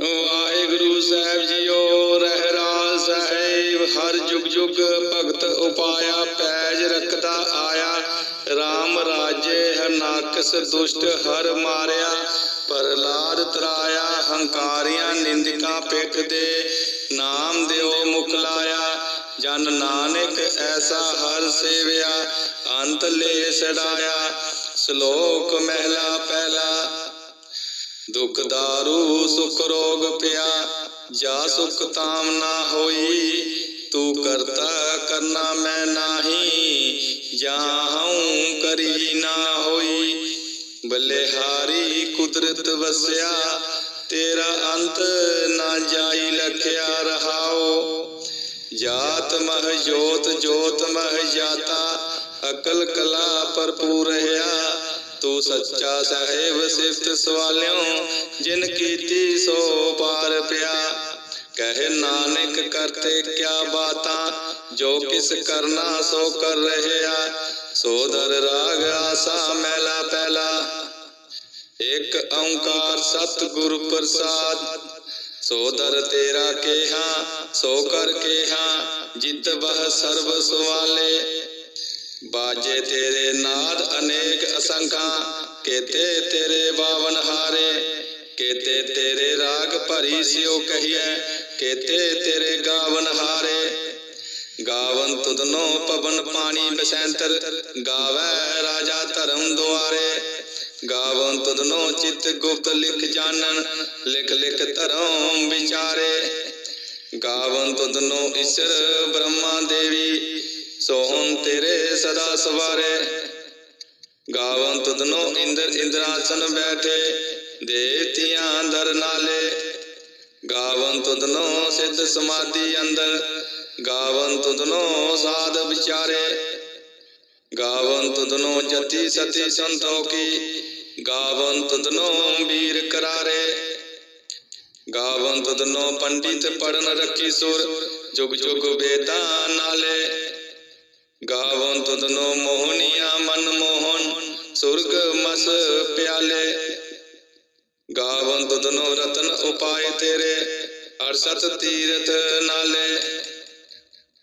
ਵਾਹਿਗੁਰੂ ਸਾਹਿਬ JIO ਰਹਿਰਾਜ ਸਾਹਿਬ, ਹਰ ਜੁਗ ਜੁਗ ਭਗਤ ਉਪਾਇਆ, ਪੈਜ ਰੱਖਦਾ ਆਇਆ। RAM ਰਾਜੇ ਹਰਨਾਕਸ ਦੁਸ਼ਟ ਹਰ ਮਾਰਿਆ ਪ੍ਰਲਾਦ ਤਰਾਇਆ, ਹੰਕਾਰੀਆਂ ਨਿੰਦਕਾਂ ਪਿੱਠ ਦੇ ਨਾਮ ਦਿਓ ਮੁਖ ਲਾਇਆ। ਜਨ ਨਾਨਕ ਐਸਾ ਹਰ ਸੇਵਿਆ, ਅੰਤ ਲੈ ਛਡਾਇਆ ਸ਼ਲੋਕ ਮਹਿਲਾ ਪਹਿਲਾ ਦੁਖ ਦਾਰੂ, ਸੁਖ ਰੋਗ ਪਿਆ, ਜਾ ਸੁਖ ਤਾਮ ਨਾ ਹੋਈ। ਤੂੰ ਕਰਤਾ ਕਰਨਾ ਮੈਂ ਨਾਹੀ ਜਾਹਉ ਕਰੀ ਨਾ ਹੋਈ। ਬਲਿਹਾਰੀ ਕੁਦਰਤ ਵਸਿਆ, ਤੇਰਾ ਅੰਤ ਨਾ ਜਾਈ ਲਖਿਆ ਰਹਾਓ। ਜਾਤ ਮਹ ਜੋਤ ਜੋਤ ਮਹ ਜਾਤਾ, ਅਕਲ ਕਲਾ ਭਰਪੂਰ ਰਹਾ ਤੂੰ ਸੱਚਾ ਸਾਹਿਬ ਸਿਫਤ ਸਵਾਲਿਓ, ਜਿਨ ਕੀਤੀ ਸੋ ਪਾਰ ਪਿਆ। ਕਹੇ ਨਾਨਕ ਕਰਤੇ ਕਿਆ ਬਾਤਾਂ, ਜੋ ਕਿਸ ਕਰਨਾ ਸੋ ਕਰ ਰਹਿਆ। ਸੋ ਰਾਗ ਆਸਾ ਮਹਿਲਾ ਪਹਿਲਾ ਇਕ ਓੰਕਾਰ ਸਤ ਗੁਰ ਪ੍ਰਸਾਦ। ਸੋ ਤੇਰਾ ਕੇਹਾ, ਸੋ ਕਰ ਕੇਹਾ, ਜਿਤ ਬਹ ਸਰਬ ਸੁਆਲੇ ਬਾਜੇ ਤੇਰੇ ਨਾਦ ਅਨੇਕ ਅਸੰਖਾਂ, ਕੇਤੇ ਤੇਰੇ ਬਾਵਨ ਹਾਰੇ, ਕੇਤੇ ਤੇਰੇ ਰਾਗ ਭਰੀ ਸਿਓ ਕਹੀਐ, ਕੇਤੇ ਤੇਰੇ ਗਾਵਨ ਹਾਰੇ। ਗਾਵਨ ਤੁਧਨੋ ਪਵਨ ਪਾਣੀ ਬਸੰਤਰ, ਗਾਵੈ ਰਾਜਾ ਧਰਮ ਦੁਆਰੇ। ਗਾਵਨ ਤੁਧਨੋ ਚਿਤ ਗੁਪਤ ਲਿਖ ਜਾਣਨ, ਲਿਖ ਲਿਖ ਧਰਮ ਵਿਚਾਰੇ। ਗਾਵਨ ਤੁਧਨੋ ਈਸ਼ਰ ਬ੍ਰਹਮਾ ਦੇਵੀ ਸੋਹਣ ਤੇਰੇ ਸਦਾ ਸਵਾਰੇ। ਗਾਵਨ ਤੁਧਨੋ ਇੰਦਰ ਇੰਦਰਾਸਨ ਬੈਠੇ ਦੇਵਤਿਆਂ ਦਰ ਨਾਲੇ। ਗਾਵਨ ਤੁਧਨੋ ਸਿੱਧ ਸਮਾਧੀ ਅੰਦਰ ਗਾਵਨ ਤੁਧਨੋ ਸਾਧ ਵਿਚਾਰੇ। ਗਾਵਨ ਤੁਧਨੋ ਜਤੀ ਸਤੀ ਸੰਤੋ ਕੀ ਗਾਵਨ ਤੁਧਨੋ ਵੀਰ ਕਰਾਰੇ। ਗਾਵਨ ਤੁਧਨੋ ਪੰਡਿਤ ਪੜਨ ਰੱਖੀ ਸੁਰ, ਜੁਗ ਜੁਗ ਵੇਦਾਂ ਨਾਲੇ। ਗਾਵਨ ਤੁਧਨੋ ਮੋਹਨੀਆ ਮਨ ਮੋਹਨ, ਸੁਰਗ ਮਸ ਪਿਆਲੇ। ਗਾਵਨ ਤੁਧਨੋ ਰਤਨ ਉਪਾਏ ਤੇਰੇ ਅਰਸਤ ਤੀਰਥ ਨਾਲੇ।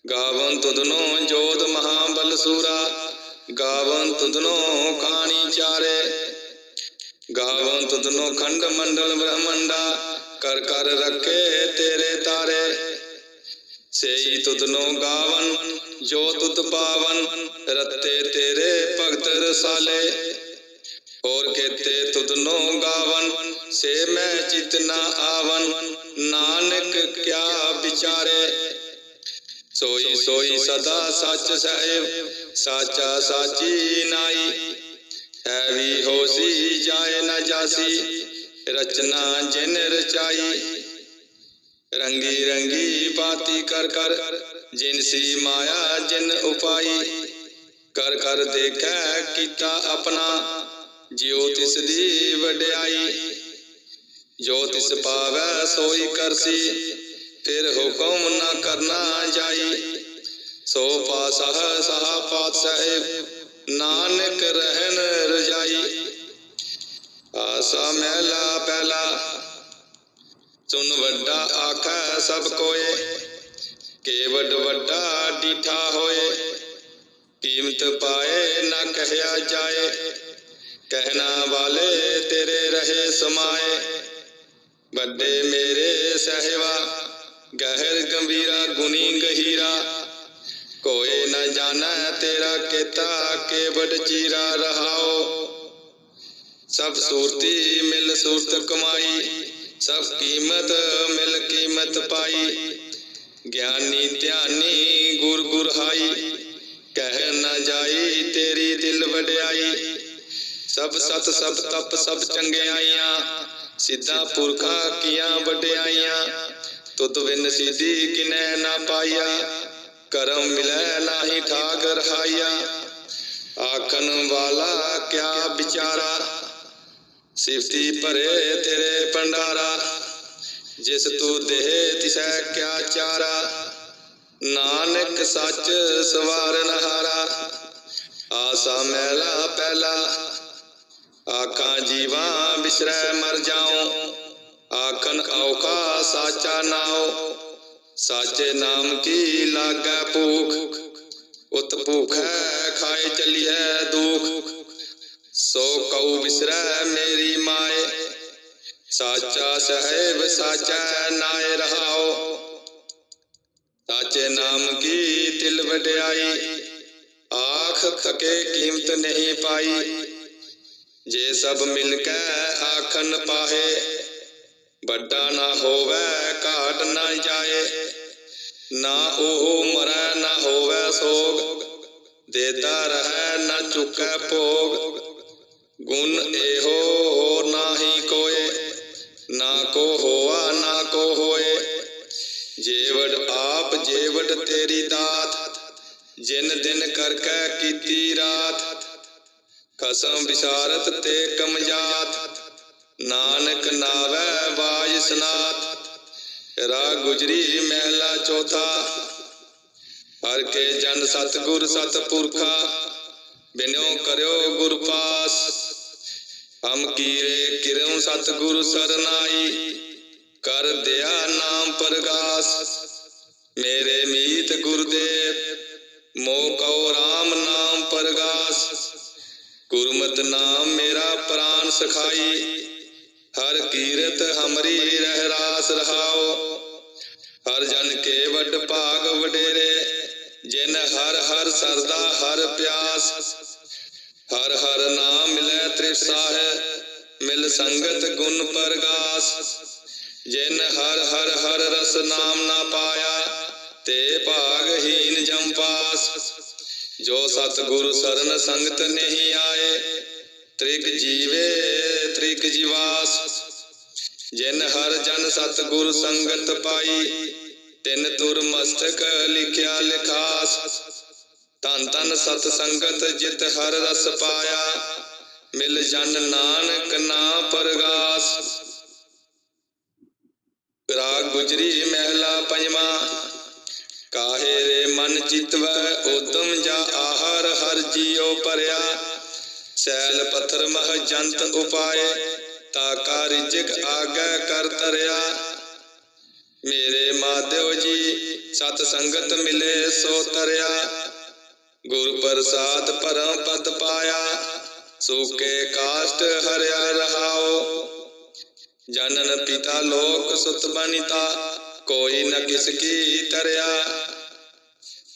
ਗਾਵਨ ਤੁਧਨੋ ਜੋਤ ਮਹਾਬਲ ਸੂਰਾ ਗਾਵਨ ਤੁਧਨੋ ਕਾਣੀ ਚਾਰੇ। ਗਾਵਨ ਤੁਧਨੋ ਖੰਡ ਮੰਡਲ ਬ੍ਰਹਮੰਡਾ, ਕਰ ਕਰ ਰੱਖੇ ਤੇਰੇ ਤਾਰੇ। ਸੇਈ ਤੁਧਨੋ ਗਾਵਨ, ਜੋ ਤੁਤ ਪਾਵਨ, ਰਤੇ ਤੇਰੇ ਭਗਤ ਰਸਾਲੇ। ਹੋਰ ਕੇਤੇ ਤੁਧਨੋ ਗਾਵਨ, ਸੇ ਮੈਂ ਚਿਤ ਨਾ ਆਵਨ, ਨਾਨਕ ਕਿਆ ਵਿਚਾਰੇ। ਸੋਈ ਸੋਈ ਸਦਾ ਸੱਚ ਸਾਹਿਬ, ਸਾਚਾ ਸਾਚੀ ਨਾਈ। ਹੈ ਹੋਸੀ ਜਾਏ ਨਾ ਜਾਸੀ, ਰਚਨਾ ਜਿਨ ਰਚਾਈ। ਰੰਗੀ ਰੰਗੀ ਬਾਤੀ ਕਰ ਕਰ ਜਿਨਸੀ ਮਾਇਆ, ਜਿਨ ਉਪਾਈ। ਕਰ ਕਰ ਦੇਖੈ ਕੀਤਾ ਆਪਣਾ, ਜਿਉ ਤਿਸ ਦੀ ਵਡਿਆਈ। ਜੋ ਤਿਸ ਪਾਵੈ ਸੋਈ ਕਰਸੀ, ਫਿਰ ਹੁਕਮ ਨਾ ਕਰਨਾ ਜਾਈ। ਸੋ ਪਾਸਹ ਸਹਾ ਪਾਤ ਸਾਹਿਬ ਨਾਨਕ ਰਹਿਣ ਰਜਾਈ। ਆਸਾ ਮਹਿਲਾ ਪਹਿਲਾ ਸੁਨ ਵੱਡਾ ਆਖਾ ਸਭ ਕੋਏ ਕੇਵਡ ਵੱਡਾ ਡੀਠਾ ਹੋਏ। ਕੀਮਤ ਪਾਏ ਨਾ ਕਹਿਆ ਜਾਏ, ਕਹਿਣਾ ਵਾਲੇ ਤੇਰੇ ਰਹੇ ਸਮਾਏ। ਵੱਡੇ ਮੇਰੇ ਸਹਿਵਾ, ਗਹਿਰ ਗੰਭੀਰਾ ਗੁਨੀ ਗਹੀਰਾ। ਕੋਏ ਨਾ ਜਾਣੈ ਤੇਰਾ ਕੀਤਾ ਕੇਵਡ ਚੀਰਾ ਰਹਾਓ। ਸਭ ਸੂਰਤੀ ਮਿਲ ਸੂਰਤ ਕਮਾਈ ਸਭ ਕੀਮਤ ਮਿਲ ਕੀਮਤ ਪਾਈ। ਗਿਆਨੀ ਧਿਆਨੀ ਗੁਰ ਗੁਰ ਹਾਈ ਕਹਿ ਨਾ ਜਾਈ ਤੇਰੀ ਦਿਲ ਵਡਿਆਈ। ਸਭ ਸਤ ਸਭ ਤਪ ਸਭ ਚੰਗਿਆਈਆਂ, ਸਿੱਧਾ ਪੁਰਖਾ ਕੀਆਂ ਵਡਿਆਈਆਂ। ਤੁਤ ਬਿਨ ਸਿੱਧੀ ਕਿਨੈ ਨਾ ਪਾਇਆ, ਕਰਮ ਮਿਲੈ ਨਾਹੀ ਠਾਕ ਰਹਾਈਆ ਆਖਣ ਵਾਲਾ ਕਿਆ ਵਿਚਾਰਾ ਸਿਫਤੀ ਭਰੇ ਤੇਰੇ ਪੰਡਾਰਾ ਜਿਸ ਤੂੰ ਦੇਹ ਤਿਸੈ ਕਿਆ ਚਾਰਾ, ਨਾਨਕ ਸੱਚ ਸਵਾਰਨ ਹਾਰਾ ਆਸਾ ਮਹਿਲਾ ਪਹਿਲਾ, ਆਖਾਂ ਜੀਵਾਂ ਬਿਸਰੈ ਮਰ ਜਾਉ ਆਖਨ ਔਖਾ ਸਾਚਾ ਨਾਉ, ਸਾਚੇ ਨਾਮ ਕੀ ਲਾਗੈ ਭੂਖ, ਉਤ ਭੂਖੈ ਖਾਏ ਚਲੀਐ ਦੁਖ। ਸੋ ਕਉ ਬਿਸਰੈ ਮੇਰੀ ਮਾਏ ਸਾਚਾ ਸਹਿਬ ਸਾਚਾ ਨਾਏ ਰਹਾਓ ਸਾਚੇ ਨਾਮ ਕੀ ਤਿਲ ਵਡਿਆਈ ਆਖ ਥਕੇ ਕੀਮਤ ਨਹੀਂ ਪਾਈ ਜੇ ਸਭ ਮਿਲ ਕੇ ਆਖਨ ਪਾਹੇ ਵੱਡਾ ਨਾ ਹੋਵੇ ਘਾਟ ਨਾ ਜਾਏ ਨਾ ਉਹ ਮਰੈ ਨਾ ਹੋਵੇ ਸੋਗ ਦੇਦਾ ਰਹੈ ਨਾ ਚੁਕੈ ਭੋਗ ਗੁਣ ਇਹੋ ਹੋਰ ਨਾਹੀ ਕੋਏ, ਨਾ ਕੋ ਹੋਆ, ਨਾ ਕੋ ਹੋਏ। ਜੇਵੜ ਆਪ, ਜੇਵੜ ਤੇਰੀ ਦਾਤ, ਜਿਨ ਦਿਨ ਕਰਕੇ ਕੀਤੀ ਰਾਤ। ਕਸਮ ਵਿਸਾਰਤ ਤੇ ਕਮਜਾਤ, ਨਾਨਕ ਨਾਵੈ ਬਾਜ ਸਨਾਤ। ਰਾ ਗੁਜਰੀ ਮਹਿਲਾ ਚੌਥਾ, ਹਰ ਕੇ ਜਨ ਸਤਗੁਰ ਸਤਪੁਰਖਾ ਬਿਨੋ ਕਰਿਓ ਗੁਰ ਪਾਸ। ਹਮ ਕੀਰੇ ਕਿਰਮ ਸਤਗੁਰ ਸਰਨਾਈ, ਕਰ ਦਿਆ ਨਾਮ ਪ੍ਰਗਾਸ। ਮੇਰੇ ਮੀਤ ਗੁਰਦੇਵ, ਮੋ ਕਉ ਰਾਮ ਨਾਮ ਪ੍ਰਗਾਸ। ਗੁਰਮਤਿ ਨਾਮ ਮੇਰਾ ਪ੍ਰਾਨ ਸਖਾਈ, ਹਰ ਕੀਰਤ ਹਮਰੀ ਰਹਿ ਰਾਸ ਰਹਾਓ। ਹਰ ਜਨ ਕੇ ਵੱਡ ਭਾਗ ਵਡੇਰੇ, ਜਿਨ ਹਰ ਹਰ ਸਰਦਾ ਹਰ ਪਿਆਸ। ਹਰ ਹਰ ਨਾਮ ਮਿਲੈ ਤ੍ਰਿਪਸਾ ਹੈ, ਮਿਲ ਸੰਗਤ ਗੁਣ ਪ੍ਰਗਾਸ। ਜਿਨ ਹਰ ਹਰ ਹਰ ਰਸ ਨਾਮ ਨਾ ਪਾਇਆ, ਤੇ ਭਾਗਹੀਨ ਜਮਪਾਸ ਜੋ ਸਤ ਗੁਰ ਸਰਨ ਸੰਗਤ ਨਹੀਂ ਆਏ ਤ੍ਰਿਕ ਜੀਵੇ ਤ੍ਰਿਕ ਜੀਵਾਸ। ਜਿਨ ਹਰ ਜਨ ਸਤ ਗੁਰ ਸੰਗਤ ਪਾਈ, ਤਿਨ ਤੁਰ ਮਸਤਕ ਲਿਖਿਆ ਲਿਖਾਸ। ਧੰਨ ਧੰਨ ਸਤ ਸੰਗਤ ਜਿਤ ਹਰ ਰਸ ਪਾਇਆ, ਮਿਲ ਜਨ ਨਾਨਕ ਨਾ ਪਰਗਾਸ। ਰਾਗ ਗੁਜਰੀ ਮਹਿਲਾ ਪੰਜਵਾ, ਕਾਹੇ ਰੇ ਮਨ ਚਿਤਵੈ ਉਦਮ ਜਾ ਆਹਰ ਹਰ ਜੀਉ ਭਰਿਆ। ਸੈਲ ਪੱਥਰ ਮਹ ਜੰਤ ਉਪਾਏ, ਤਾ ਕਾ ਆਗੈ ਕਰ ਤਰਿਆ। ਮੇਰੇ ਮਾਧਿਓ ਜੀ ਸਤ ਸੰਗਤ ਮਿਲੇ ਸੋ ਤਰਿਆ। ਗੁਰ ਪ੍ਰਸਾਦ ਪਰਮ ਪਦ ਪਾਇਆ, ਸੂਕੇ ਕਾਸ਼ਟ ਹਰਿਆ ਰਹਾਓ ਜਨਨ ਪਿਤਾ ਲੋਕ ਸੁਤ ਬਨਿਤਾ, ਕੋਈ ਨ ਕਿਸ ਕੀ ਤਰਿਆ।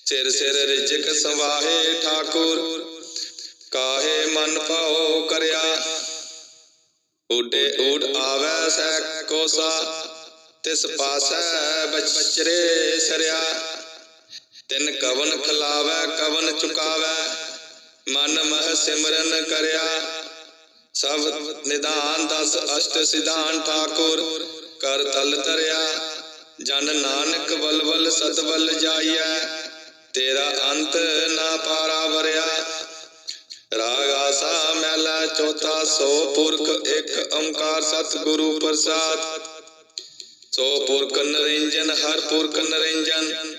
ਸਿਰ ਸਿਰ ਰਿਜਕ ਸਵਾਹੇ ਠਾਕੁਰ, ਕਾਹੇ ਮਨ ਭਾਉ ਕਰਿਆ। ਉਡੇ ਉਡ ਆਵੈ ਸੈ ਕੋਸਾ, ਤਿਸ ਪਾਸੈ ਬਚਰੇ ਸਰਿਆ। ਤਿਨ ਕਵਨ ਖਲਾਵੈ, ਕਵਨ ਚੁਕਾਵੈ, ਮਨ ਮਹ ਸਿਮਰਨ ਕਰਿਆ। ਸਭ ਨਿਧਾਨ ਦਸ ਅਸ਼ਟ ਸਿਧਾਨ ਠਾਕੁਰ, ਕਰ ਤਲ ਤਰਿਆ ਜਨ ਨਾਨਕ ਬਲਬਲ ਸਤਬਲ ਜਾਈਐ, ਤੇਰਾ ਅੰਤ ਨਾ ਪਾਰਾ ਵਰਿਆ। ਰਾਗ ਆਸਾ ਮਹਿਲਾ ਚੌਥਾ ਸੋ ਪੁਰਖ ਇੱਕ ਓੰਕਾਰ ਸਤਿਗੁਰੂ ਪ੍ਰਸਾਦ। ਸੋ ਪੁਰਖ ਨਰਿੰਜਨ, ਹਰ ਪੁਰਖ ਨਰਿੰਜਨ।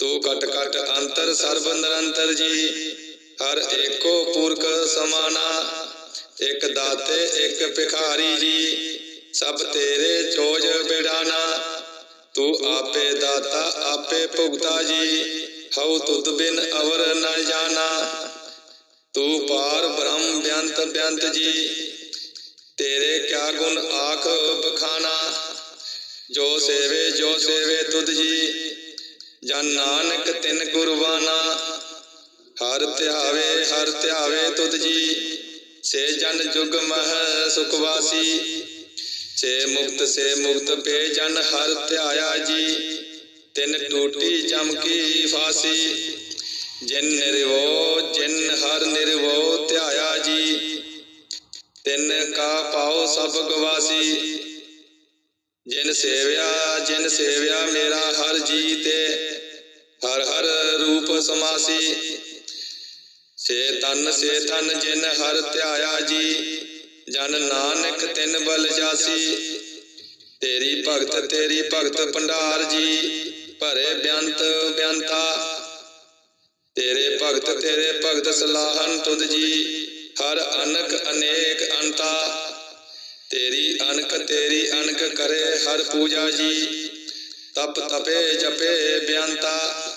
ਤੂੰ ਕਟ ਕਟ ਅੰਤਰ ਸਰਬ ਨਿਰੰਤਰ ਜੀ। ਹਰ ਏਕੋ ਪੁਰਖ ਸਮਾਨਾ, ਇਕ ਦਾਤੇ, ਇਕ ਭਿਖਾਰੀ ਜੀ। ਸਭ ਤੇਰੇ ਚੋਜ ਬਿੜਾਨਾ ਤੂੰ ਆਪੇ ਦਾਤਾ, ਆਪੇ ਭੁਗਤਾ ਜੀ। ਹਉ ਤੁਧ ਬਿਨ ਅਵਰ ਨ ਜਾਣਾ। ਤੂੰ ਪਾਰ ਬ੍ਰਹਮ ਬਿਅੰਤ ਬਿਅੰਤ ਜੀ। ਤੇਰੇ ਕਿਆ ਗੁਣ ਆਖ ਬਖਾਨਾ? ਜੋ ਸੇਵੇ ਜੋ ਸੇਵੇ ਤੁਧ ਜੀ। ਜਨ ਨਾਨਕ ਤਿਨ ਗੁਰਬਾਨਾ ਹਰ ਧਿਆਵੇ ਹਰ ਧਿਆਵੇ ਤੁਧ ਜੀ। ਸੇ ਜਨ ਜੁਗ ਮਹ ਸੁਖਵਾਸੀ ਸੇ ਮੁਕਤ ਸੇ ਮੁਕਤ ਪੇ ਜਨ ਹਰ ਧਿਆਇਆ ਜੀ। ਤਿਨ ਟੂਟੀ ਚਮਕੀ ਫਾਸੀ। ਜਿਨ ਨਿਰਵੋ, ਜਿਨ ਹਰ ਨਿਰਵੋ ਧਿਆਇਆ ਜੀ। ਤਿਨ ਕਾ ਪਾਉ ਸਭ ਗਵਾਸੀ। ਜਿਨ ਸੇਵਿਆ ਜਿਨ ਸੇਵਿਆ ਮੇਰਾ ਹਰ ਜੀ ਤੇ ਹਰ ਹਰ ਰੂਪ ਸਮਾਸੀ। ਸੇ ਤਨ ਸੇ ਤਨ ਜਿਨ ਹਰ ਧਿਆਇਆ ਜੀ, ਜਨ ਨਾਨਕ ਤਿਨ ਬਲ ਜਾਸੀ। ਤੇਰੀ ਭਗਤ ਤੇਰੀ ਭਗਤ ਭੰਡਾਰ ਜੀ, ਭਰੇ ਬਿਆੰਤ ਬਿਆੰਤਾ। ਤੇਰੇ ਭਗਤ ਤੇਰੇ ਭਗਤ ਸਲਾਹਨ ਤੁਧ ਜੀ, ਹਰ ਅਨਕ ਅਨੇਕ ਅੰਤਾ। ਤੇਰੀ ਅਨਕ ਤੇਰੀ ਅਨਕ ਕਰੇ ਹਰ ਪੂਜਾ ਜੀ, ਤਪ ਤਪੇ ਜਪੇ ਬਿਆੰਤਾ।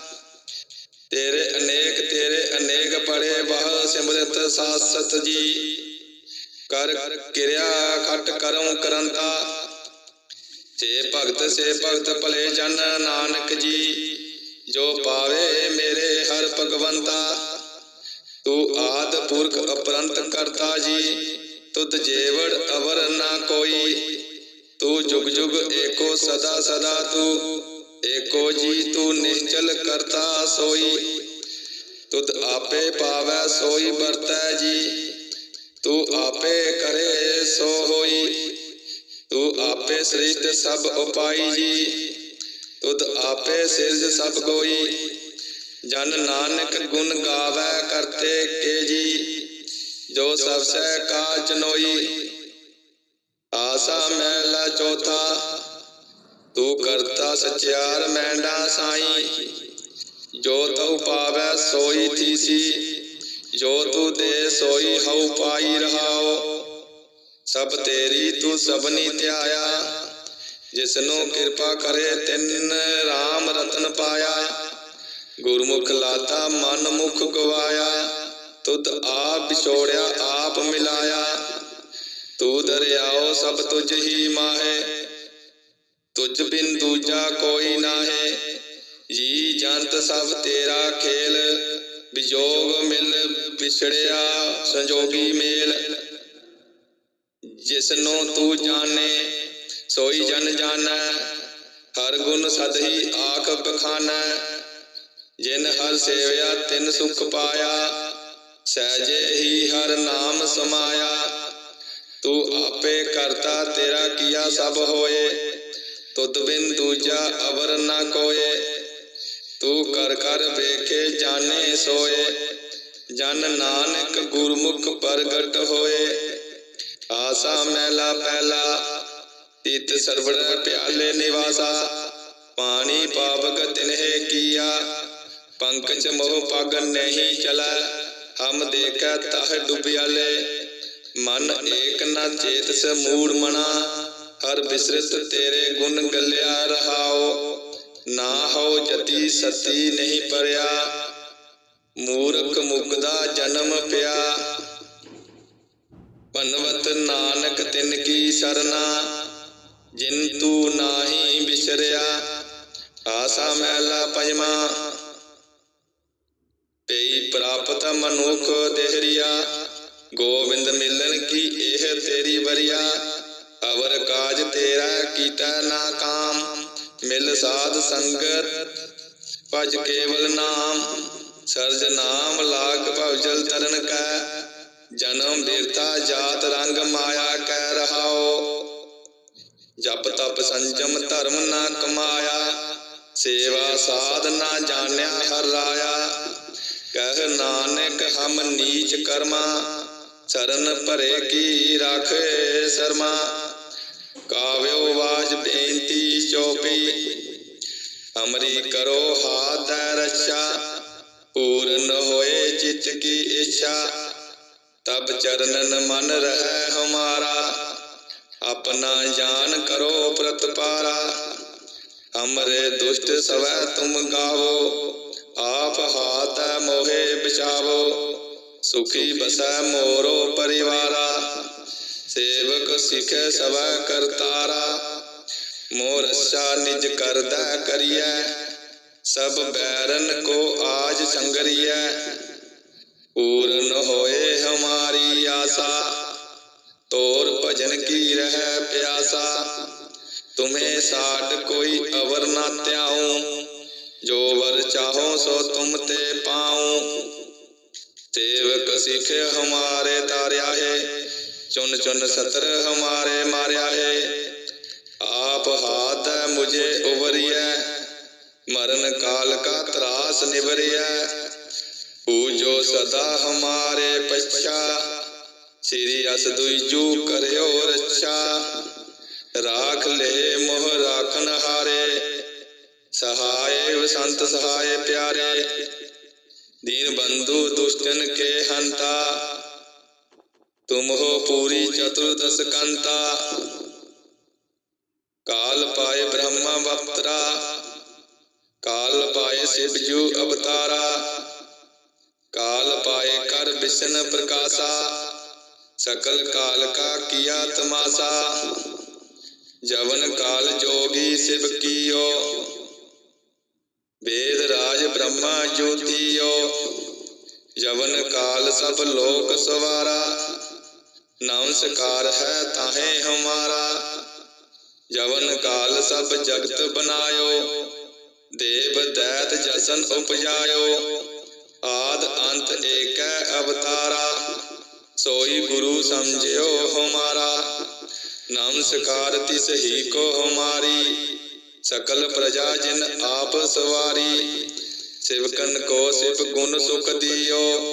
ਤੇਰੇ ਅਨੇਕ ਤੇਰੇ ਅਨੇਕ ਪੜੇ ਬਹ ਸਿਮਰਤ ਸਾਸਤ ਜੀ ਕਰ ਕਿਰਿਆ ਖਟ ਕਰਮ ਕਰੰਤਾ। ਸੇ ਭਗਤ ਸੇ ਭਗਤ ਭਲੇ ਜਨ ਨਾਨਕ ਜੀ, ਜੋ ਪਾਵੇ ਮੇਰੇ ਹਰ ਭਗਵੰਤਾ। ਤੂੰ ਆਦ ਪੁਰਖ ਅਪਰੰਤ ਕਰਤਾ ਜੀ, ਤੁਧ ਜੇਵੜ ਅਵਰ ਨਾ ਕੋਈ। ਤੂੰ ਜੁਗ ਜੁਗ ਏਕੋ ਸਦਾ ਸਦਾ ਤੂੰ ਏਕੋ ਜੀ ਤੂੰ ਨਿਸ਼ਚਲ ਕਰਤਾ ਸੋਈ, ਤੁਧ ਆਪੇ ਪਾਵੈ ਸੋਈ ਵਰਤੈ ਜੀ। ਤੂੰ ਆਪੇ ਕਰੇ ਸੋ ਹੋਈ, ਤੂੰ ਆਪੇ ਸ੍ਰਿਸ਼ਟ ਸਭ ਉਪਾਈ ਜੀ। ਤੁਧ ਆਪੇ ਸਿਰਜ ਸਭ ਕੋਈ ਜਨ ਨਾਨਕ ਗੁਣ ਗਾਵੈ ਕਰਤੇ ਕੇ ਜੀ। ਜੋ ਸਭ ਸਹਿ ਕਾਜ ਨੋਈ ਆਸਾ ਮਹਿਲਾ ਚੌਥਾ ਤੂੰ ਕਰਤਾ ਸਚਿਆਰ, ਮੈਂਡਾ ਸਾਈ। ਜੋ ਤਉ ਪਾਵੈ, ਸੋਈ ਥੀਸੀ। ਜੋ ਤੂੰ ਦੇ, ਸੋਈ ਹਉ ਪਾਈ ਰਹਾਓ। ਸਭ ਤੇਰੀ ਤੂੰ ਸਭਨੀ ਧਿਆਇਆ। ਜਿਸਨੂੰ ਕਿਰਪਾ ਕਰੇ, ਤਿੰਨ RAM ਰਤਨ ਪਾਇਆ। ਗੁਰਮੁਖ ਲਾਤਾ ਮਨ ਮੁਖ ਗਵਾਇਆ। ਤੁਧ ਆਪ ਵਿਛੋੜਿਆ, ਆਪ ਮਿਲਾਇਆ। ਤੂੰ ਦਰਿਆਓ, ਸਭ ਤੁਝ ਹੀ ਮਾਹੇ। ਤੁਝ ਬਿਨ ਦੂਜਾ ਕੋਈ ਨਾਹੀ। ਜੀ ਜੰਤ ਸਭ ਤੇਰਾ ਖੇਲ। ਵਿਜੋਗ ਮਿਲ ਵਿਛੜਿਆ ਸੰਜੋਗੀ ਮੇਲ। ਜਿਸਨੂੰ ਤੂੰ ਜਾਣੇ, ਸੋਈ ਜਨ ਜਾਣੈ। ਹਰ ਗੁਣ ਸਦ ਹੀ ਆਖ ਬਖਾਨੈ। ਜਿਨ ਹਰ ਸੇਵਿਆ ਤਿਨ ਸੁਖ ਪਾਇਆ। ਸਹਿਜੇ ਹੀ ਹਰ ਨਾਮ ਸਮਾਇਆ। ਤੂੰ ਆਪੇ ਕਰਤਾ ਤੇਰਾ ਕੀਆ ਸਭ ਹੋਏ। ਤੁਧ ਬਿਨ ਦੂਜਾ ਅਵਰ ਨਾ ਕੋਏ, ਤੂੰ ਕਰ ਕਰ ਵੇਖੇ ਜਾਣੇ ਸੋਏ। ਜਨ ਨਾਨਕ ਗੁਰਮੁਖ ਪ੍ਰਗਟ ਹੋਏ। ਆਸਾ ਮਹਿਲਾ ਪਹਿਲਾ ਤਿਤ ਸਰਵਣ ਪਿਆਲੇ ਨਿਵਾਸਾ। ਪਾਣੀ ਪਾਵਕ ਤਿਨਹਿ ਕੀਆ, ਪੰਕਜ ਮੋਹ ਪਗ ਨਹੀਂ ਚਲੈ। ਹਮ ਦੇਖੈ ਤਹ ਡੁਬਿਆਲੇ ਮਨ ਏਕ ਨ ਚੇਤਸ ਮੂੜ ਮਣਾ ਹਰ ਬਿਸਰਤ ਤੇਰੇ ਗੁਣ ਗੱਲਿਆ ਰਹਾਓ। ਨਾ ਹੋ ਜਤੀ ਸਤੀ ਨਹੀਂ ਪਰਿਆ। ਮੂਰਖ ਮੁਗਦਾ ਜਨਮ ਪਿਆ। ਪਨਵਤ ਨਾਨਕ ਤਿਨ ਕੀ ਸਰਨਾ। ਜਿਨ ਤੂ ਨਾਹੀ ਵਿਸਰਿਆ ਆਸਾ ਮਹਿਲਾ ਪੰਜਵਾ। ਪਈ ਪ੍ਰਾਪਤ ਮਨੁਖ ਦੇਹਰੀਆ। ਗੋਬਿੰਦ ਮਿਲਣ ਕੀ ਇਹ ਤੇਰੀ ਵਰਿਆ। ਅਵਰ ਕਾਜ ਤੇਰਾ ਕੀਤਾ ਨਾ ਕਾਮ ਮਿਲ ਸਾਧ ਸੰਗਤ ਭਜ ਕੇਵਲ ਨਾਮ। ਸਰਜ ਨਾਮ ਲਾਗ ਭਵਜਲ ਤਰਨ ਕੈ, ਜਨਮ ਬਿਰਤਾ ਜਾਤ ਰੰਗ ਮਾਇਆ ਕਹਿ ਰਹਾਓ ਜਪ ਤਪ ਸੰਜਮ ਧਰਮ ਨਾ ਕਮਾਇਆ, ਸੇਵਾ ਸਾਧ ਨਾ ਜਾਣਿਆ ਹਰ ਰਾਇਆ। ਕਹਿ ਨਾਨਕ ਹਮ ਨੀਚ ਕਰਮਾ, ਚਰਨ ਭਰੇ ਕੀ ਰਾਖੇ ਸ਼ਰਮਾ। ਕਾਵਿਓ ਬਾਜ ਬੇਨਤੀ ਚੋਪੀ। ਅਮਰੀ ਕਰੋ ਹਾਥ ਰਛਾ, ਪੂਰਨ ਹੋਏ ਚਿਤ ਕੀ ਇੱਛਾ। ਤਬ ਚਰਨਨ ਮਨ ਰਹਿ ਹਮਾਰਾ, ਆਪਣਾ ਜਾਨ ਕਰੋ ਪ੍ਰਤਪਾਰਾ। ਅਮਰੇ ਦੁਸ਼ਟ ਸਵੈ ਤੁਮ ਗਾਵੋ, ਆਪ ਹਾਥ ਮੋਹੇ ਬਚਾਵੋ। ਸੁਖੀ ਬਸੈ ਮੋਰੋ ਪਰਿਵਾਰਾ। ਸੇਵਕ ਸਿਖੈ ਸਵੈ ਕਰਤਾਰਾ ਮੋਰ ਅੱਛਾ ਨਿਜ ਕਰਦਾ ਕਰੀਐ ਸਭ ਬੈਰਨ ਕੋ ਆਜ ਸੰਗਰੀਐ ਪੂਰਨ ਹੋਏ ਹਮਾਰੀ ਆਸਾ ਤੋਰ ਭਜਨ ਕੀ ਰਹਿ ਪਿਆਸਾ ਤੁਮੇ ਸਾਡ ਕੋਈ ਅਵਰ ਨਾ ਧਿਆਉ ਜੋ ਵਰ ਚਾਹੋ ਸੋ ਤੁਮ ਤੇ ਪਾਉ ਸੇਵਕ ਸਿਖ ਹਮਾਰੇ ਤਾਰਿਆ ਹੈ ਚੁਨ ਚੁਨ ਸਤਰ ਹਮਾਰੇ ਮਾਰਿਆ ਹੈ ਆਪ ਹਾਦ ਮੁਝੇ ਉਵਰਿਆ ਮਰਨ ਕਾਲ ਕਾ ਤਰਾਸ ਨਿਵਰਿਆ ਉਹ ਜੋ ਸਦਾ ਹਮਾਰੇ ਪਛਾ। ਸ੍ਰੀ ਅਸ ਦੁਇਜੂ ਕਰਿਓ ਰੱਛਾ। ਰਾਖ ਲੈ ਮੋਹ ਰਾਖ ਹਾਰੇ। ਸਹਾਏ ਵਸੰਤ, ਸਹਾਏ ਪਿਆਰੇ। ਦੀਨ ਬੰਧੂ ਦੁਸ਼ਟਨ ਕੇ ਹੰਤਾ। तुम हो पूरी चतुर्दश कंता काल पाए ब्रह्मा वक्तरा काल पाए शिवजू अवतारा काल पाए कर विष्ण प्रकाशा सकल काल का किया तमाशा जवन काल जोगी शिव कियो वेद राज ब्रह्मा ज्योतियो जवन काल सब लोक सवारा ਨਮਸਕਾਰ ਹੈ ਤਾਹੇ ਹਮਾਰਾ। ਜਵਨ ਕਾਲ ਸਭ ਜਗਤ ਬਨਾਇਓ। ਦੇਵ ਦੈਤ ਜਸਨ ਉਪਜਾਇਓ। ਆਦ ਅੰਤ ਏਕੈ ਅਵਤਾਰਾ। ਸੋਈ ਗੁਰੂ ਸਮਝਿਓ ਹਮਾਰਾ। ਨਮਸਕਾਰ ਤਿਸ ਹੀ ਕੋ ਹਮਾਰੀ। ਸਕਲ ਪ੍ਰਜਾ ਜਿਨ ਆਪ ਸਵਾਰੀ। ਸਿਵਕਨ ਕੋ ਸਿਵ ਗੁਣ ਸੁਖ ਦਿਓ।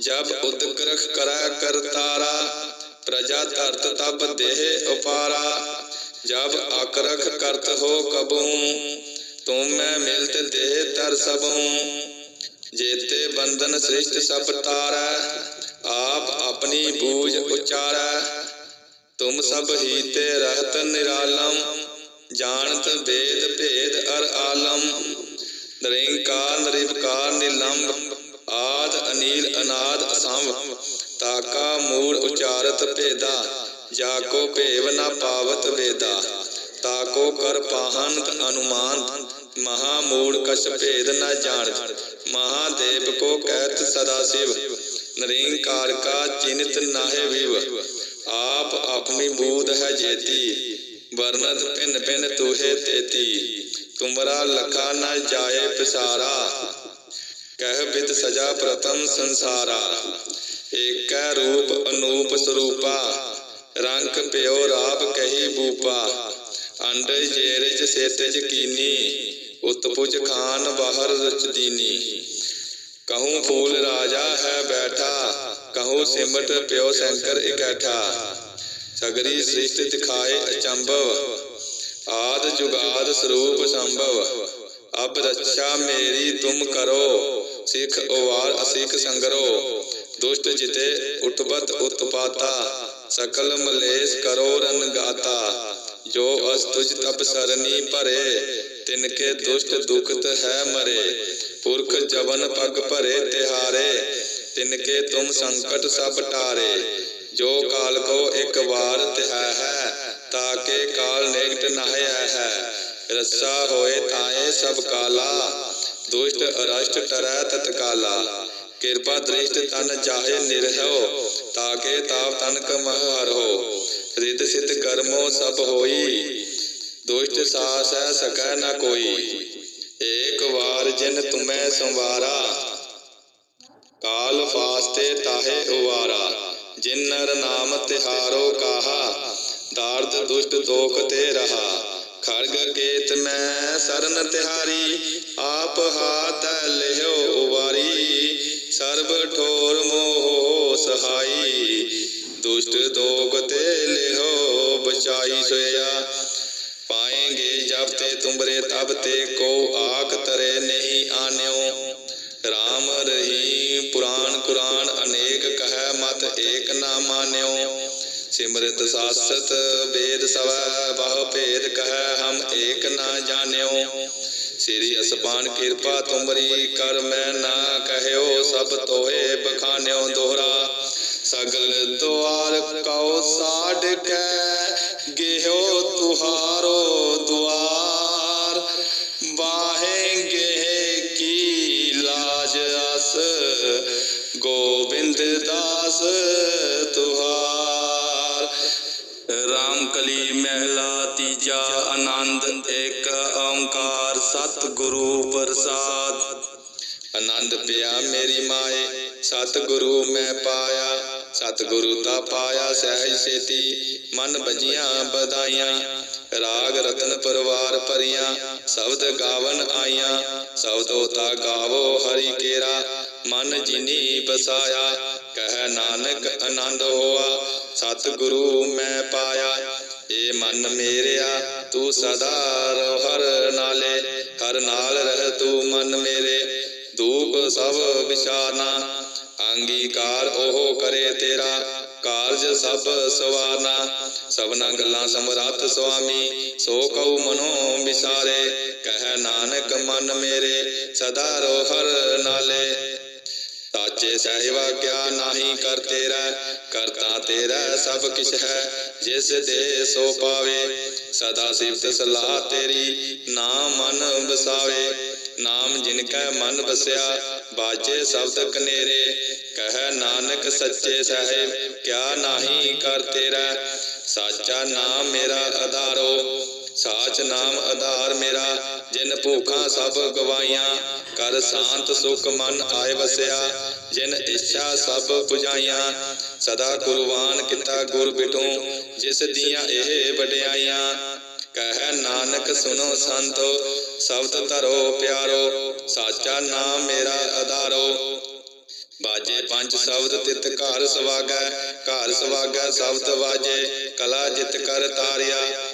ਜਬ ਉਦਗ੍ਰਖ ਕਰਾ ਕਰ ਤਾਰਾ, ਪ੍ਰਜਾ ਧਰਤ ਤਬ ਦੇਹ ਉਪਾਰਾ। ਜਬ ਆਕਰਖ ਕਰਤ ਹੋ ਕਬਹੂ ਤੂੰ ਮੈਂ ਮਿਲਤ ਦੇਹ ਤਰ ਸਬਹੂ ਜੇਤੇ ਬੰਧਨ ਸ੍ਰਿਸ਼ਟ ਸਭ ਤਾਰੈ, ਆਪ ਆਪਣੀ ਬੂਝ ਉਚਾਰੈ। ਤੁਮ ਸਭ ਹੀ ਤੇ ਰਹਤ ਨਿਰਾਲਮ, ਜਾਣਤ ਵੇਦ ਭੇਦ ਅਰ ਆਲਮ। ਨਿਰੰਕਾਰ ਨਿਰਭਕਾਰ ਨਿਲੰਬ ਆਦਿ ਅਨੀਲ ਅਨਾਦ ਅਸੰਭ, ਤਾਕਾ ਮੂਲ ਉਚਾਰਤ ਭੇਦਾ ਜਾ ਕੋ ਭੇਵ ਨਾ ਪਾਵਤ ਵੇਦਾ। ਤਾਕੋ ਕਰ ਪਾਹਨਤ ਅਨੁਮਾਨ ਮਹਾ ਮੂਲ ਕਛ ਭੇਦ ਨਾ ਜਾਣਤ। ਮਹਾਦੇਵ ਕੋ ਕਹਿਤ ਸਦਾ ਸਿਵ ਨਰਿੰਕਾਰ ਕਾ ਚਿੰਤ ਨਾਹਿ ਵਿਵ। ਆਪ ਆਪਣੀ ਬੂਧ ਹੈ ਜੇਤੀ, ਵਰਨਤ ਭਿੰਨ ਭਿੰਨ ਤੂਹੇ ਤੇਤੀ। ਤੁਮਰਾ ਲਖਾ ਨਾ ਜਾਏ ਪਿਸਾਰਾ ਕਹਿ ਬਿਤ ਸਜਾ ਪ੍ਰਤਮ ਸੰਸਾਰਾ, ਏਕੈ ਰੂਪ ਅਨੂਪ ਸਰੂਪਾ ਰੰਗ ਪਿਓ ਰਾਪ ਕਹੀ ਬੂਪਾ ਅੰਡ ਜੇਰਜ ਸੇਤਜ ਕੀਨੀ, ਉਤਪੁਜ ਖਾਨ ਬਾਹਰ ਰਚਦੀਨੀ ਕਹੂੰ ਫੂਲ ਰਾਜਾ ਹੈ ਬੈਠਾ, ਕਹੂੰ ਸਿਮਟ ਪਿਓ ਸ਼ੰਕਰ ਇਕੱਠਾ। ਸਗਰੀ ਸ੍ਰਿਸ਼ਟ ਦਿਖਾਏ ਅਚੰਭਵ, ਆਦ ਜੁਗਾਦ ਸਰੂਪ ਸੰਭਵ। ਅਬ ਰੱਛਾ ਮੇਰੀ ਤੁਮ ਕਰੋ, ਸਿੱਖ ਉਵਾਰ ਅਸਿੱਖ ਸੰਗਰੋ। ਦੁਸ਼ਟ ਜਿਤੇ ਉਠਬਤ ਉਤਪਾਤਾ, ਸਕਲ ਮਲੇਸ ਕਰੋ ਰਨ ਗਾਤਾ। ਜੋ ਅਸ ਤੁਜ ਤਪ ਸਰਨੀ ਭਰੇ, ਤਿਨ ਕੇ ਦੁਸ਼ਟ ਦੁਖਤ ਹੈ ਮਰੇ। ਪੁਰਖ ਜਵਨ ਪਗ ਭਰੇ ਤਿਹਾਰੇ, ਤਿਨ ਕੇ ਤੁਮ ਸੰਕਟ ਸਭ ਟਾਰੇ। ਜੋ ਕਾਲ ਕੋ ਇੱਕ ਵਾਰ ਤਿਹਾ ਹੈ ਤਾਕੇ ਕਾਲ ਨੇਗਟ ਨਾਹਿਆ ਹੈ। ਰਸਾ ਹੋਏ ਥਾਏ ਸਭ ਕਾਲਾ। ਦੁਸ਼ਟ ਅਰਸ਼ਟ ਟਰੈ ਤਤਕਾਲਾ ਕਿਰਪਾ ਦ੍ਰਿਸ਼ਟ ਤਨ ਚਾਹੇ ਨਿਰਹਿਓ ਤਾਕੇ ਤਾਪ ਤਨ ਕਮਹ ਹਰੋ। ਰਿਦ ਕਰਮੋ ਸਭ ਹੋਈ। ਦੁਸ਼ਟ ਸਾਸ ਹੈ ਸਕੈ ਨਾ ਕੋਈ। ਏਕ ਵਾਰ ਜਿਨ ਤੁਮੈ ਸੰਵਾਰਾ, ਕਾਲ ਫਾਸਤੇ ਤਾਹੇ ਉਵਾਰਾ। ਜਿਨ ਨਰ ਨਾਮ ਤਿਹਾਰੋ ਕਾਹਾ, ਦਾਰਦ ਦੁਸ਼ਟ ਦੋਖ ਤੇ ਰਹਾ। ਖੜਗ ਕੇਤ ਮੈਂ ਸਰਨ ਤਿਹਾਰੀ, ਆਪ ਹਾਥ ਲਿਓ ਵਾਰੀ। ਸਰਬ ਠੋਰ ਮੋਹ ਸਹਾਈ, ਦੁਸ਼ਟ ਦੋਗ ਤੇ ਲਿਓ ਬਚਾਈ ਸੋਇਆ। ਪਾਏਗੇ ਜਬ ਤੇ ਤੁਮਰੇ ਤਬ ਤੇ ਕੋ ਆਕ ਤਰੇ ਨਹੀਂ ਆਨਿਓ। ਰਾਮ ਰਹੀ ਪੁਰਾਨ ਕੁਰਾਨ, ਅਨੇਕ ਕਹੈ ਮਤ ਏਕ ਨਾ ਮਾਨਿਓ। ਸਿਮਰਤ ਸਾਸਤ ਬੇਦ ਸਵੈ, ਬਹੁ ਭੇਦ ਕਹੈ, ਹਮ ਏਕ ਨਾ ਜਾਣਿਓ। ਸ੍ਰੀ ਅਸਪਾਨ ਕਿਰਪਾ ਤੁਮਰੀ, ਕਰ ਮੈਂ ਨਾ ਕਹਿਓ, ਸਭ ਤੋਏ ਬਖਾਨਿਓ ਦੋਹਰਾ। ਸਗਲ ਦੁਆਰ ਕਉ ਸਾਡ ਕੈ ਗਿਓ ਤੁਹਾਰੋ ਦੁਆਰ। ਬਾਹੇ ਗੇ ਕੀ ਲਾਜ ਅਸ, ਗੋਬਿੰਦ ਦਾਸ ਤੁਹਾਰ। ਰਾਮ ਕਲੀ ਮਹਿਲਾ, ਤੀਜਾ ਆਨੰਦ, ਇੱਕ ਓੰਕਾਰ, ਸਤਿਗੁਰੂ ਪ੍ਰਸਾਦ। ਆਨੰਦ ਪਿਆ ਮੇਰੀ ਮਾਏ, ਸਤਿਗੁਰੂ ਮੈਂ ਪਾਇਆ, ਸਤਿਗੁਰੂ ਦਾ ਪਾਇਆ ਸਹਿਜ ਸੇਤੀ, ਮਨ ਬਜੀਆਂ ਬਧਾਈਆਂ ਰਾਗ ਰਤਨ ਪਰਵਾਰ ਭਰੀਆਂ, ਸ਼ਬਦ ਗਾਵਨ ਆਈਆਂ ਸ਼ਬਦੋ ਤਾ ਗਾਵੋ ਹਰੀ ਕੇਰਾ। ਮਨ ਜਿਨੀ ਬਸਾਇਆ, ਕਹਿ ਨਾਨਕ ਆਨੰਦ ਹੋਆ, ਸਤਿਗੁਰੂ ਮੈਂ ਪਾਇਆ। ਏ ਮਨ ਮੇਰਿਆ, ਤੂੰ ਸਦਾ ਰਹੁ ਹਰ ਨਾਲੇ, ਹਰ ਨਾਲ ਰਹਿ ਤੂੰ ਮਨ ਮੇਰੇ। ਧੂਪ ਸਭ ਵਿਚਾਰਨਾ ਅੰਗੀਕਾਰ ਉਹ ਕਰੇ ਤੇਰਾ, ਕਾਰਜ ਸਭ ਸਵਾਰਨਾ ਸਭਨਾ ਗੱਲਾਂ ਸਮਰੱਥ ਸੁਆਮੀ, ਸੋ ਕਉ ਮਨੋ ਵਿਸਾਰੇ। ਕਹਿ ਨਾਨਕ ਮਨ ਮੇਰੇ, ਸਦਾ ਰੋ ਹਰ ਨਾਲੇ। ਸਾਚੇ ਸਹਿਵਾ ਕਿਆ ਨਾਹੀ ਕਰ ਤੇਰਾ ਕਰਤਾ ਤੇਰਾ ਸਭ ਕਿਛ ਹੈ, ਜਿਸ ਦੇ ਸੋ ਪਾਵੇ, ਸਦਾ ਸਿਫਤ ਸਲਾਹ ਤੇਰੀ ਨਾਮ ਮਨ ਵਸਾਵੇ, ਨਾਮ ਜਿਨ ਕੈ ਮਨ ਵਸਿਆ, ਬਾਜੇ ਸ਼ਬਦ ਕਨੇਰੇ ਕਹਿ ਨਾਨਕ ਸੱਚੇ ਸਹਿਬ ਕਿਆ ਨਾਹੀ ਕਰ ਤੇਰਾ, ਸਾਚਾ ਨਾਮ ਮੇਰਾ ਆਧਾਰੋ ਸਾਚ ਨਾਮ ਆਧਾਰ ਮੇਰਾ, ਜਿਨ ਭੂਖਾਂ ਸਭ ਗਵਾਈਆਂ, ਕਰ ਸ਼ਾਂਤ ਸੁਖ ਮਨ ਆਏ ਵਸਿਆ, ਜਿਨ ਇੱਛਾ ਸਭ 부ਝਾਈਆਂ ਸਦਾ ਗੁਰਵਾਨ ਕੀਤਾ ਗੁਰ ਬਿਟੂ, ਜਿਸ ਦੀਆਂ ਇਹ ਵਡਿਆਈਆਂ। ਕਹਿ ਨਾਨਕ ਸੁਨੋ ਸੰਤੋ, ਸ਼ਬਦ ਧਰੋ ਪਿਆਰੋ, ਸਾਚਾ ਨਾਮ ਮੇਰਾ ਆਧਾਰੋ। ਬਾਜੇ ਪੰਜ ਸ਼ਬਦ ਤਿਤ ਘਰ ਸਵਾਗੈ ਘਰ ਸਵਾਗੈ ਸ਼ਬਦ ਵਾਜੇ, ਕਲਾ ਜਿਤ ਕਰ ਤਾਰਿਆ।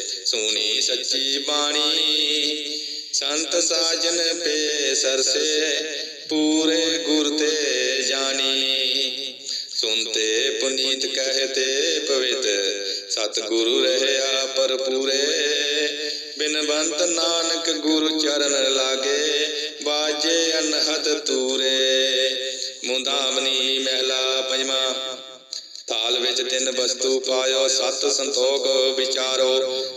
ਸੁਣੀ ਸੱਚੀ ਬਾਣੀ। ਸੰਤ ਸਾਜਨ ਪੇ ਸਰਸੇ, ਪੂਰੇ ਗੁਰ ਤੇ ਜਾਣੀ। ਸੁਨਤੇ ਪੁਨੀਤ ਕਹਤੇ ਪਵਿੱਤ, ਸਤਿਗੁਰੂ ਰਹਿਆ ਪਰਪੂਰੇ ਬਿਨਵੰਤ ਨਾਨਕ ਗੁਰੂ ਚਰਨ ਲਾਗੇ, ਬਾਜੇ ਅਨਹਦ ਤੂਰੇ। ਮੁੰਦਾਵਨੀ ਮਹਿਲਾ ਪੰਜਵਾਂ ਥਾਲ ਵਿੱਚ ਤਿੰਨ ਵਸਤੂ ਪਾਇਓ, ਸਤ ਸੰਤੋਖ ਵਿਚਾਰੋ।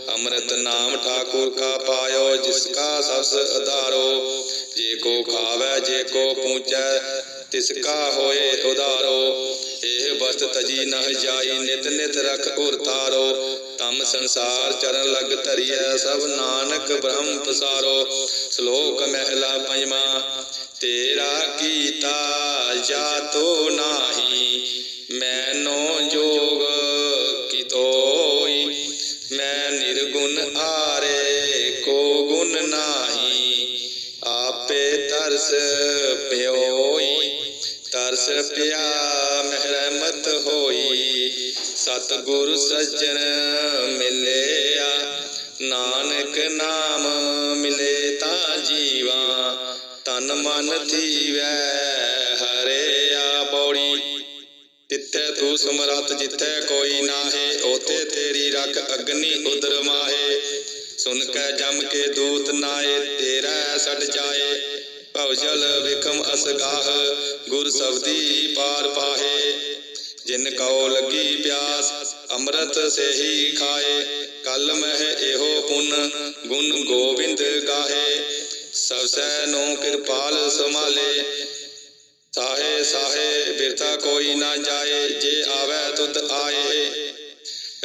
ਅੰਮ੍ਰਿਤ ਨਾਮ ਠਾਕੁਰ ਕਾ ਪਾਇਓ, ਜਿਸ ਕਾ ਸਬਸ ਆਧਾਰੋ ਜੇ ਕੋ ਖਾਵੇ, ਜੇ ਕੋ ਪੂਜੈ, ਤਿਸ ਕਾ ਹੋਏ ਉਦਾਰੋ ਇਹ ਵਸਤ ਤਜੀ ਨਹ ਜਾਈ, ਨਿਤ ਨਿਤ ਰਖ ਉਰ ਤਾਰੋ। ਤਮ ਸੰਸਾਰ ਚਰਨ ਲਗ ਧਰੀਐ, ਸਭ ਨਾਨਕ ਬ੍ਰਹਮ ਪਸਾਰੋ। ਸ਼ਲੋਕ ਮਹਿਲਾ ਪੰਜਵਾਂ, ਤੇਰਾ ਕੀਤਾ ਜਾਤੋ ਨਾਹੀ। ਮੈਨੋ ਜੋਗ ਕਿਤੋਈ ਮੈਂ ਨਿਰਗੁਣ ਆਰੇ ਕੋ ਗੁਣ ਨਾਹੀ। ਆਪੇ ਤਰਸ ਪਿਓਈ, ਤਰਸ ਪਿਆ ਮਹਿਰਮਤ ਹੋਈ। ਸਤਿਗੁਰ ਸੱਜਣ ਮਿਲਿਆ, ਨਾਨਕ ਨਾਮ ਮਿਲੇ ਤਾਂ ਜੀਵਾ। ਤਨ ਮਨ ਥੀਵੈ ਹਰੇ ਆ ਬੌੜੀ ਤਿੱਥੇ ਤੂੰ ਸਮਰੱਥ, ਜਿੱਥੇ ਕੋਈ ਨਾਹੇ ਓਥੇ ਤੇਰੀ ਰੱਖ ਅਗਨੀ ਉਦਰ ਮਾਹੇ। ਸੁਨ ਕੇ ਜਮ ਕੇ ਦੂਤ ਨਾਏ ਤੇਰਾ ਛੱਡ ਜਾਏ। ਭਵ ਜਲ ਵਿਖਮ ਅਸਗਾਹ, ਗੁਰ ਸਬਦੀ ਪਾਰ ਪਾਹੇ। ਜਿਨ ਕਉ ਲੱਗੀ ਪਿਆਸ, ਅੰਮ੍ਰਿਤ ਸੇਹੀ ਖਾਏ। ਕਲ ਮਹਿ ਇਹੋ ਪੁਨ, ਗੁਣ ਗੋਬਿੰਦ ਗਾਹੇ। ਸਭ ਸੈ ਨੂੰ ਕਿਰਪਾਲ ਸਮਾਲੇ ਸਾਹੇ ਸਾਹੇ ਬਿਰਥਾ ਕੋਈ ਨਾ ਜਾਏ, ਜੇ ਆਵੇ ਤੁਧ ਆਏ।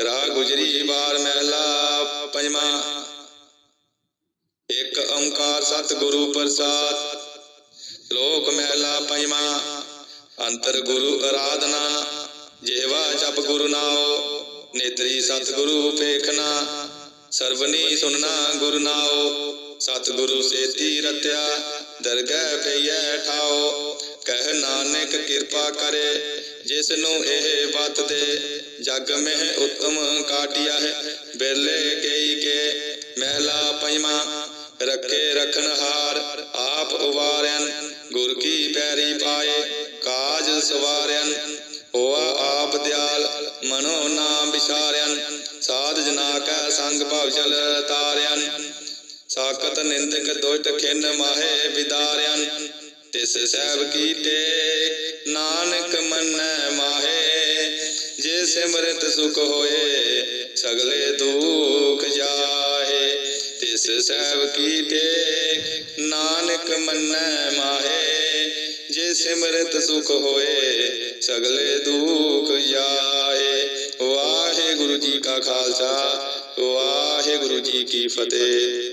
ਰਾਹ ਗੁਜਰੀ ਬਾਰ ਮਹਿਲਾ ਪੰਜਵਾਂ। ਇੱਕ ਓੰਕਾਰ ਸਤਿਗੁਰੂ ਪ੍ਰਸਾਦ। ਲੋਕ ਮਹਿਲਾ ਪੰਜਵਾਂ। ਅੰਤਰ ਗੁਰੂ ਅਰਾਧਨਾ। ਜੇਵਾ ਜਪ ਗੁਰੂ ਨਾਉ। ਨੇਤਰੀ ਸਤਿਗੁਰੂ ਪੇਖਣਾ ਸਰਵਨੀ ਸੁਨਣਾ ਗੁਰੂ ਨਾਉ। ਸਤਿਗੁਰੂ ਸੇਤੀ ਰਤਿਆ। ਦਰਗਹਿ ਪਈਐ ਠਾਓ ਕਹਿ ਨਾਨਕ ਕਿਰਪਾ ਕਰੇ ਜਿਸ ਨੂੰ ਇਹ ਬਤ ਦੇ। ਜਗ ਮਹਿ ਉਤਮ ਕਾਟਿਆ ਹੈ, ਬਿਰਲੇ ਕਈ ਕੇ ਮਹਿਲਾ ਪੰਜਵਾ ਰੱਖੇ ਰਖਨ ਆਪ ਉਵਾਰਿਆਨ ਗੁਰ ਕੀ ਪੈਰੀ ਪਾਏ, ਕਾਜ ਸਵਾਰਿਆਨ ਹੋਆ ਆਪ ਦਿਆਲ, ਮਨੋ ਨਾਮ ਵਿਚਾਰਿਆਨ ਸਾਧ ਜਨਾ ਕੈ ਸੰਗ ਭਵ ਤਾਰਿਆਨ ਸਾਖਤ ਨਿੰਦਕ ਦੁਸ਼ਟ ਖਿੰਨ ਮਾਹੇ ਵਿਦਾਰਿਆਨ ਤਿਸ ਸਹਿਬ ਕੀਤੇ, ਨਾਨਕ ਮੰਨੈ ਮਾਹੇ, ਜੇ ਸਿਮਰਤ ਸੁਖ ਹੋਏ, ਸਗਲੇ ਦੁਖ ਜਾਹੇ। ਤਿਸ ਸਹਿਬ ਕੀਤੇ, ਨਾਨਕ ਮੰਨੈ ਮਾਹੇ, ਜੇ ਸਿਮਰਤ ਸੁਖ ਹੋਏ, ਸਗਲੇ ਦੁਖ ਜਾਹੇ। ਵਾਹਿਗੁਰੂ ਜੀ ਕਾ ਖਾਲਸਾ, ਵਾਹਿਗੁਰੂ ਜੀ ਕੀ ਫਤਿਹ।